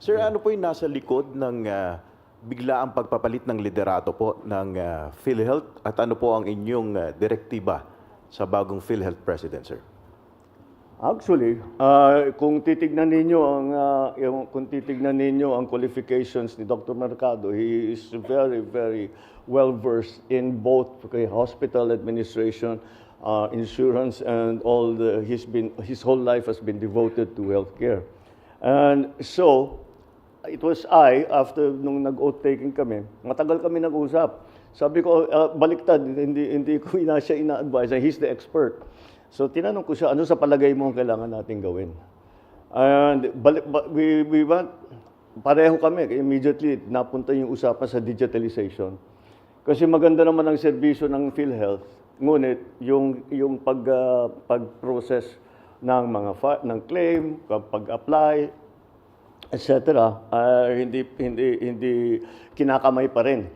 Sir, ano po yung nasa likod ng ah, bigla ang pagpapalit ng liderato po ng ah, PhilHealth at ano po ang inyong ah, direktiba sa bagong PhilHealth President, sir? Actually, ah, kung titignan ninyo ang ah, yung, kung titignan ninyo ang qualifications ni Dr. Mercado, he is very very well versed in both hospital administration, uh, insurance and all the he's been his whole life has been devoted to healthcare. And so, it was I, after nung nag-oath taking kami, matagal kami nag-usap. Sabi ko, ah, baliktad, hindi, hindi ko ina siya ina-advise, he's the expert. So tinanong ko siya, ano sa palagay mo ang kailangan natin gawin? And balik, ba, we, we went, pareho kami, immediately napunta yung usapan sa digitalization. Kasi maganda naman ang serbisyo ng PhilHealth, ngunit yung, yung pag, ah, pag-process ng mga fa- ng claim, pag-apply, etc. ah, hindi hindi hindi kinakamay pa rin.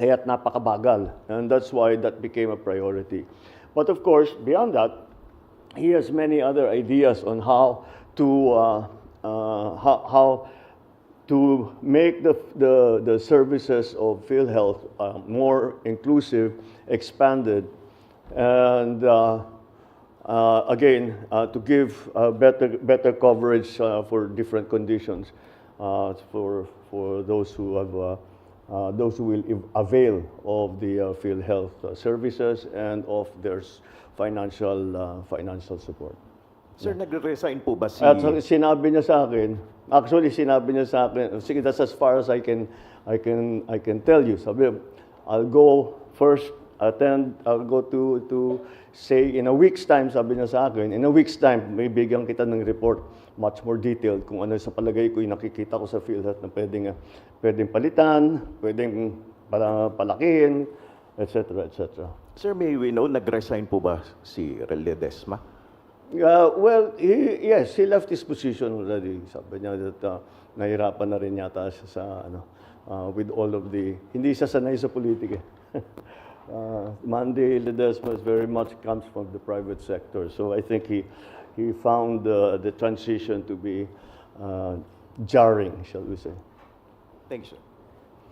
Kaya't napakabagal. And that's why that became a priority. But of course, beyond that, he has many other ideas on how to uh, uh, how, how to make the, the, the services of PhilHealth uh, more inclusive, expanded, and uh, uh, again, uh, to give uh, better, better coverage uh, for different conditions uh, for, for those who have uh, uh, those who will av- avail of the uh, PhilHealth uh, services and of their financial uh, financial support. Sir, nagre-resign po ba si... At sinabi niya sa akin, actually sinabi niya sa akin, sige, that's as far as I can, I can, I can tell you. Sabi, I'll go first, attend, I'll go to, to say, in a week's time, sabi niya sa akin, in a week's time, may bigyan kita ng report, much more detailed, kung ano sa palagay ko yung nakikita ko sa PhilHealth na pwedeng, pwedeng palitan, pwedeng para palakihin, etc., etc. Sir, may we know, nag-resign po ba si Ledesma? Uh, well, he, yes, he left his position already. Sabi niya that uh, nahirapan na rin yata siya sa ano, uh, with all of the, hindi siya sanay sa politika. uh, Mandy Ledesma very much comes from the private sector. So I think he, he found uh, the transition to be uh, jarring, shall we say. Thanks, sir.